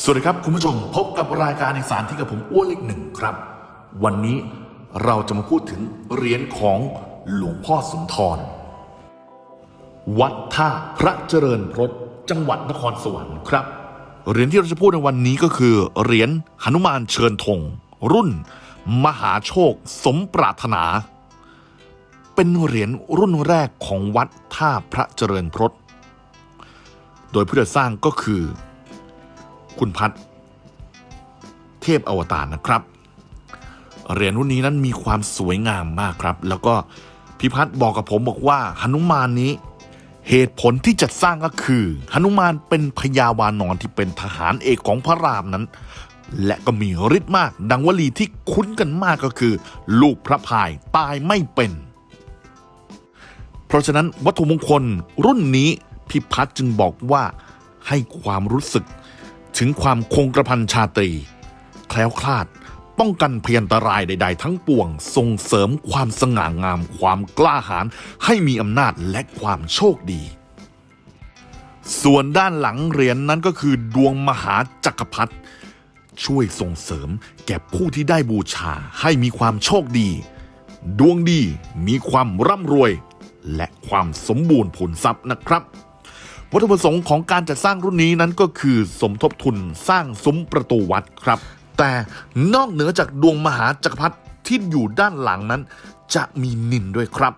สวัสดีครับคุณผู้ชมพบกับรายการเอีสานที่กับผมอ้วนเล็กหนึ่งครับ วันนี้เราจะมาพูดถึงเหรียญของหลวงพ่อสุนทร วัดท่าพระเจริญพรตจังหวัดนครสวรรค์ครับ เหรียญที่เราจะพูดในวันนี้ก็คือเหรียญหนุมานเชิญธงรุ่น มหาโชคสมปรารถนา เป็นเหรียญรุ่นแรกของวัดท่าพระเจริญพรตโดยผู้จัดสร้างก็คือ คุณพัฒน์เทพอวตารนะครับ เหรียญรุ่นนี้นั้นมีความสวยงามมากครับ แล้วก็พิพัฒน์บอกกับผมบอกว่าหนุมานนี้ เหตุผลที่จัดสร้างก็คือหนุมานเป็นพญาวานอนที่เป็นทหารเอกของพระรามนั้น และก็มีฤทธิ์มาก ดังวลีที่คุ้นกันมากก็คือ ลูกพระพายตายไม่เป็น เพราะฉะนั้นวัตถุมงคลรุ่นนี้พิพัฒน์จึงบอกว่าให้ความรู้สึก ถึงความคงกระพันชาตรี แคล้วคลาด ป้องกันพยันตรายใด ๆ ทั้งปวงส่งเสริมความสง่างาม ความกล้าหาญให้มีอำนาจและความโชคดี ส่วนด้านหลังเหรียญนนั้นก็คือดวงมหาจักรพรรดิช่วยส่งเสริมแก่ผู้ที่ได้บูชาให้มีความโชคดี ดวงดีมีความร่ำรวย และความสมบูรณ์ผลทรัพย์นะครับ วัตถุประสงค์ของการจัดสร้างรุ่นนี้นั้นก็คือสมทบทุนสร้างซุ้มประตูวัดครับ แต่นอกเหนือจากดวงมหาจักรพรรดิที่อยู่ด้านหลังนั้น จะมีนินด้วยครับ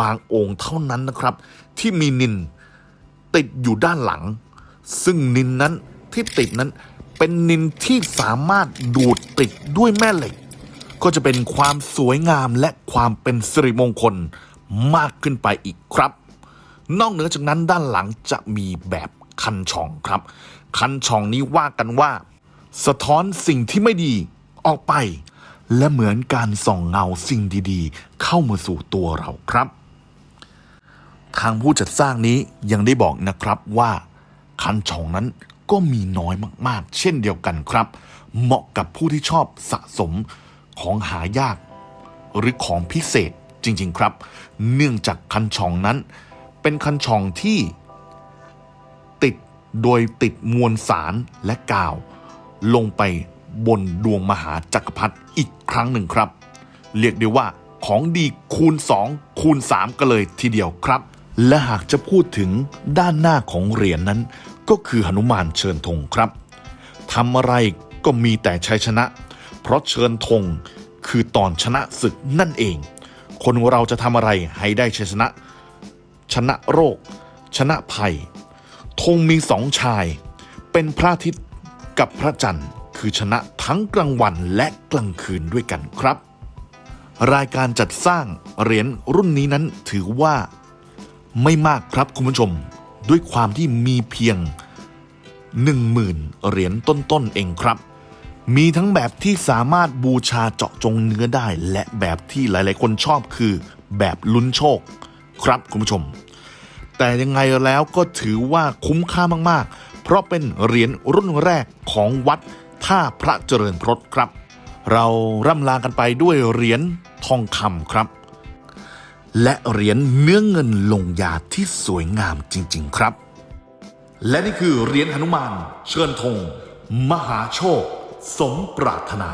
บางองค์เท่านั้นนะครับ ที่มีนินติดอยู่ด้านหลัง ซึ่งนินนั้นที่ติดนั้นเป็นนินที่สามารถดูดติดด้วยแม่เหล็ก ก็จะเป็นความสวยงามและความเป็นสิริมงคลมากขึ้นไปอีกครับ นอกเหนือจากนั้นด้านหลังจะมีแบบคันช่องครับ คันช่องนี้ว่ากันว่า สะท้อนสิ่งที่ไม่ดีออกไป และเหมือนการส่องเงาสิ่งดีๆ เข้ามาสู่ตัวเราครับ ทางผู้จัดสร้างนี้ยังได้บอกนะครับว่า คันช่องนั้นก็มีน้อยมากๆ เช่นเดียวกันครับ เหมาะกับผู้ที่ชอบสะสมของหายาก หรือของพิเศษจริง ๆ ครับ เนื่องจากคันช่องนั้น เป็นคันช่องที่ ติดโดยติดมวลสารและกาว ลงไปบนดวงมหาจักรพรรดิอีกครั้งหนึ่งครับ เรียกได้ว่าของดีคูณ 2 คูณ 3 กันเลยทีเดียวครับ และหากจะพูดถึงด้านหน้าของเหรียญนนั้น ก็คือหนุมานเชิญธงครับทำอะไรก็มีแต่ชัยชนะ เพราะเชิญธงคือตอนชนะศึกนั่นเอง คนเราจะทำอะไรให้ได้ชัยชนะ ชนะโรค ชนะภัย ธงมีสองชาย เป็นพระอาทิตย์กับพระจันทร์ คือชนะทั้งกลางวันและกลางคืนด้วยกันครับ รายการจัดสร้างเหรียญรุ่นนี้นั้นถือว่าไม่มากครับคุณผู้ชม ด้วยความที่มีเพียง 10,000เหรียญต้นๆเองครับมีทั้งแบบที่สามารถบูชาเจาะจงเนื้อได้ และแบบที่หลายๆ คนชอบคือ แบบลุ้นโชค ครับคุณผู้ชม แต่ยังไงแล้วก็ถือว่าคุ้มค่ามากๆ เพราะเป็นเหรียญรุ่นแรกของวัดท่าพระเจริญพรตครับ เราร่ำลากันไปด้วยเหรียญทองคำครับ และเหรียญเนื้อเงินลงยาที่สวยงามจริง ๆ ครับ และนี่คือเหรียญหนุมานเชิญธงมหาโชค สมปรารถนา